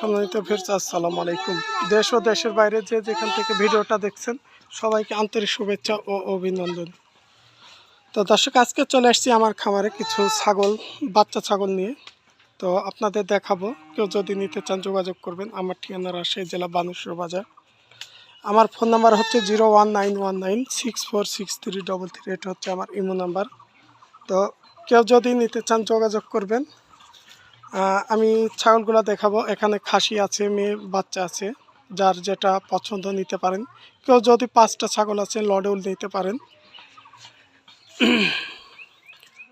সম্মানিত ফিরছ আসসালামু আলাইকুম। দেশ ও দেশের বাইরে যে যেখান থেকে ভিডিওটা দেখছেন, সবাইকে আন্তরিক শুভেচ্ছা ও অভিনন্দন। তো দর্শক, আজকে চলে আসছি আমার খামারে কিছু ছাগল, বাচ্চা ছাগল নিয়ে। তো আপনাদের দেখাবো, কেউ যদি নিতে চান যোগাযোগ করবেন। আমার ঠিকানা রাজশাহী জেলা বানেশ্বর বাজার। আমার ফোন নাম্বার হচ্ছে zero one nine one nine six four six three double three. এটা হচ্ছে আমার ইমো নাম্বার। তো কেউ যদি নিতে চান যোগাযোগ করবেন আমি ছাগলগুলো দেখাবো। এখানে খাসি আছে, মেয়ে, বাচ্চা আছে, যার যেটা পছন্দ নিতে পারেন। কেউ যদি পাঁচটা ছাগল আছে লডেও নিতে পারেন।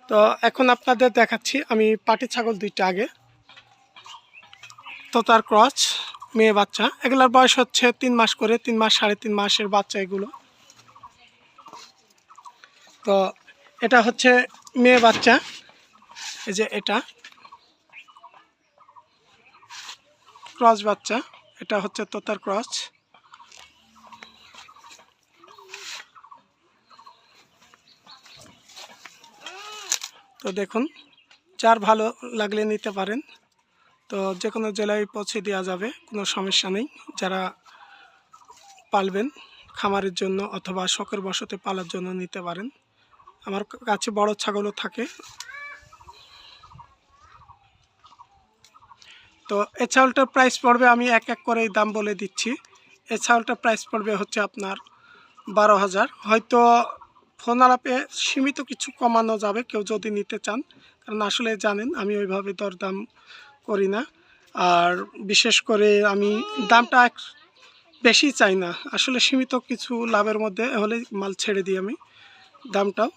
তো এখন আপনাদের দেখাচ্ছি, আমি পাটি ছাগল দুইটা আগে। তো তার ক্রচ মেয়ে, বাচ্চা। এগুলার বয়স হচ্ছে তিন মাস করে, তিন মাস, সাড়ে তিন মাসের বাচ্চা এগুলো। তো এটা হচ্ছে মেয়ে, বাচ্চা। এই যে এটা। ক্রস বাচ্চা, এটা হচ্ছে তোতার ক্রস। তো দেখুন, যার ভালো লাগলে নিতে পারেন। তো যে কোনো জেলায় পৌঁছে দেওয়া যাবে, কোনো সমস্যা নেই। যারা পালবেন খামারের জন্য অথবা শখের বসতে পালার জন্য নিতে পারেন। আমার কাছে বড় ছাগলও থাকে তো এ চাউলটার প্রাইস পড়বে, আমি এক এক করে দাম বলে দিচ্ছি। এ চাউলটার প্রাইস পড়বে হচ্ছে আপনার বারো হাজার। হয়তো ফোন আলাপে সীমিত কিছু কমানো যাবে, কেউ যদি নিতে চান। কারণ আসলে জানেন, আমি ওইভাবে দরদাম করি না। আর বিশেষ করে আমি দামটা এক বেশি চাই না। আসলে সীমিত কিছু লাভের মধ্যে হলে মাল ছেড়ে দিই আমি দামটাও।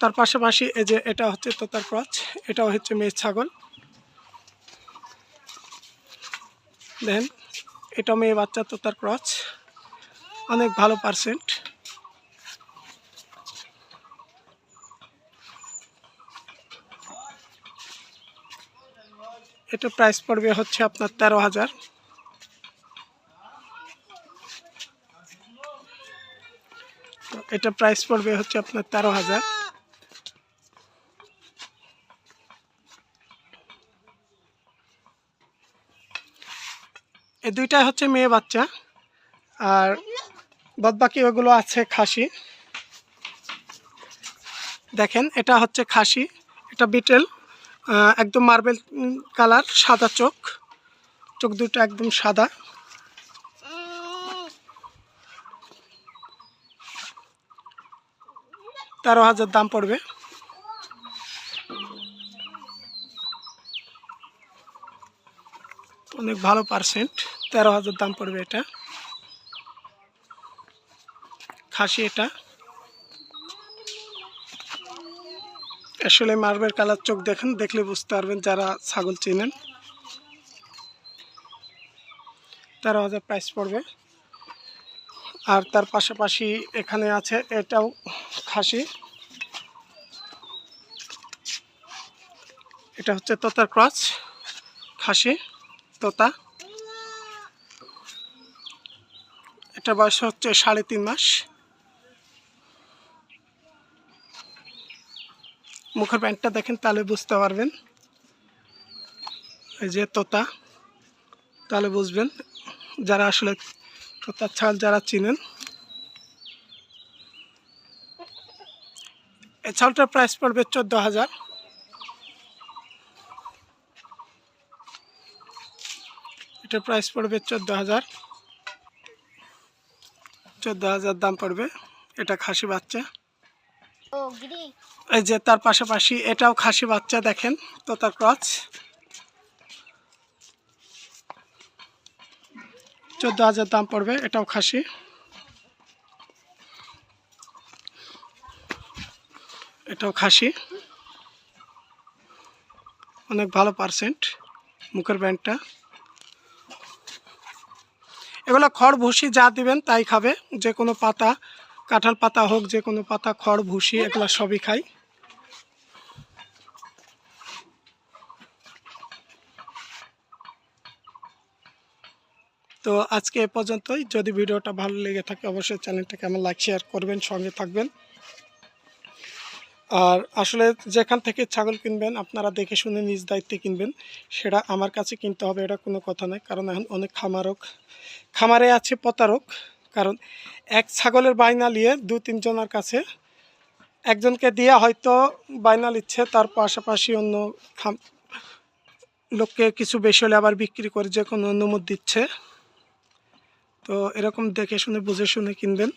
তার পাশাপাশি এই যে এটা হচ্ছে তোতার ক্রচ, এটাও হচ্ছে মেয়ে ছাগল। দেখেন এটা মেয়ে বাচ্চা তো তার ক্রচ। অনেক ভালো পার্সেন্ট। এটা প্রাইস পড়বে হচ্ছে আপনার তেরো হাজার। এটা প্রাইস পড়বে হচ্ছে আপনার তেরো হাজার। এই দুইটাই হচ্ছে মেয়ে বাচ্চা। আর বাদবাকি ওগুলো আছে খাসি। দেখেন, এটা হচ্ছে খাসি, এটা বিটেল একদম মার্বেল কালার, সাদা চোখ চোখ দুটো একদম সাদা। তেরো হাজার দাম পড়বে। অনেক ভালো পার্সেন্ট তেরো হাজার দাম পড়বে এটা। খাসি এটা। আসলে মার্বেল কালার চোখ দেখেন, দেখলে বুঝতে পারবেন যারা ছাগল চেনেন। তেরো হাজার প্রাইস পড়বে। আর তার পাশাপাশি এখানে আছে, এটাও খাসি। এটা হচ্ছে তোতার ক্রস, খাসি। তোতা এটা বয়স হচ্ছে সাড়ে তিন মাস। মুখের প্যান্টটা দেখেন, তাহলে বুঝতে পারবেন। এই যে তোতা, তাহলে বুঝবেন। যারা আসলে তোতার ছাল যারা চিনেন। এই ছালটার প্রাইস পড়বে চোদ্দ হাজার। এটার প্রাইস পড়বে চোদ্দ হাজার। চোদ্দ হাজার দাম পড়বে। এটা খাসি বাচ্চা। এই যে তার পাশাপাশি এটাও খাসি বাচ্চা দেখেন তো তার ক্রচ। চোদ্দ হাজার দাম পড়বে এটাও খাসি। এটাও খাসি। অনেক ভালো পার্সেন্ট মুখের ব্যান্ডটা। এগুলো খড় ভুসি যা দিবেন তাই খাবে। যে কোনো পাতা, কাঁঠাল পাতা হোক, যে কোনো পাতা, খড়, ভুসি, এগুলো সবই খাই। তো আজকে এ পর্যন্তই। যদি ভিডিওটা ভালো লেগে থাকে, অবশ্যই চ্যানেলটাকে আমার লাইক, শেয়ার করবেন, সঙ্গে থাকবেন। আর আসলে যেখান থেকে ছাগল কিনবেন, আপনারা দেখে শুনে নিজ দায়িত্বে কিনবেন, সেটা আমার কাছে কিনতে হবে, এটা কোনো কথা নয়। কারণ এখন অনেক খামারক, খামারে আছে প্রতারক। কারণ এক ছাগলের বায়না নিয়ে দু, তিনজনের কাছে একজনকে দিয়ে হয়তো বায়না নিচ্ছে, তার পাশাপাশি অন্য খাম, লোককে কিছু বেশি হলে আবার বিক্রি করে যে কোনো অনুমতি দিচ্ছে। তো এরকম দেখে শুনে, বুঝে শুনে কিনবেন।